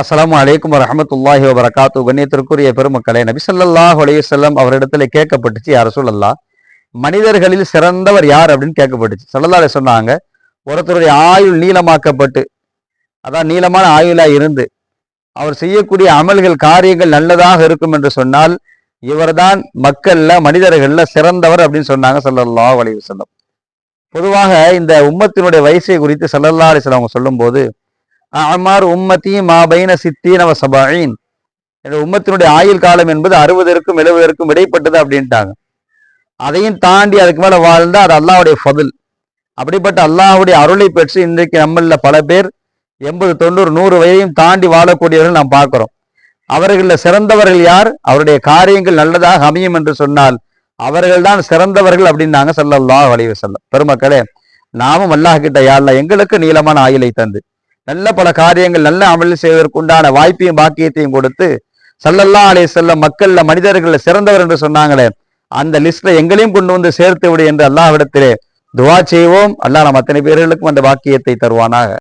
அஸ்லாம் அலைக்கும் வரஹமத்துல்லாஹி வபரகாத்து கண்ணியத்திற்குரிய பெருமக்களே நபி அலையுசல்லம் அவரிடத்துல கேட்கப்பட்டுச்சு யார் ரசூலல்லாஹ் மனிதர்களில் சிறந்தவர் யார்? அப்படின்னு கேட்கப்பட்டுச்சு. சொல்லலாலே சொன்னாங்க ஒருத்தருடைய ஆயுள் நீளமாக்கப்பட்டு அதான் நீளமான ஆயுளா இருந்து அவர் செய்யக்கூடிய அமல்கள் காரியங்கள் நல்லதாக இருக்கும் என்று சொன்னால் இவர்தான் மக்கள்ல மனிதர்கள்ல சிறந்தவர் அப்படின்னு சொன்னாங்க ஸல்லல்லாஹு அலையுசல்லம் பொதுவாக இந்த உம்மத்தினுடைய வயசை குறித்து சல்லல்லா அலைஹி வஸல்லம் அவங்க சொல்லும்போது அமார் உம்மத்தி மாபைன சித்தீன் அவ சபாயின். உம்மத்தினுடைய ஆயுள் காலம் என்பது அறுபதற்கும் எழுபதற்கும் இடைப்பட்டது அப்படின்ட்டாங்க. அதையும் தாண்டி அதுக்கு மேல வாழ்ந்தா அது அல்லாவுடைய ஃபதில். அப்படிப்பட்ட அல்லாஹ்வுடைய அருளை பெற்று இன்றைக்கு நம்மள பல பேர் எண்பது தொண்ணூறு நூறு வயதையும் தாண்டி வாழக்கூடியவர்கள் நாம் பார்க்கிறோம். அவர்களில் சிறந்தவர்கள் யார்? அவருடைய காரியங்கள் நல்லதாக அமையும் என்று சொன்னால் அவர்கள் தான் சிறந்தவர்கள் அப்படின்னாங்க ஸல்லல்லாஹு வளைவு செல்ல பெருமக்களே நாமும் அல்லாஹ் கிட்ட யாழ்ல எங்களுக்கு நீளமான ஆயுளை தந்து. நல்ல பல காரியங்கள் நல்ல அமல் செய்வதற்குண்டான வாய்ப்பையும் பாக்கியத்தையும் கொடுத்து சல்லல்லா அலே செல்ல மக்கள்ல மனிதர்கள்ல சிறந்தவர் என்று சொன்னாங்களே அந்த லிஸ்ட்ல எங்களையும் கொண்டு வந்து சேர்த்து விடு என்று அல்லாஹ்விடத்திலே துவா செய்வோம். அல்லாஹ் நம் அத்தனை பேர்களுக்கும் அந்த வாக்கியத்தை தருவானாக.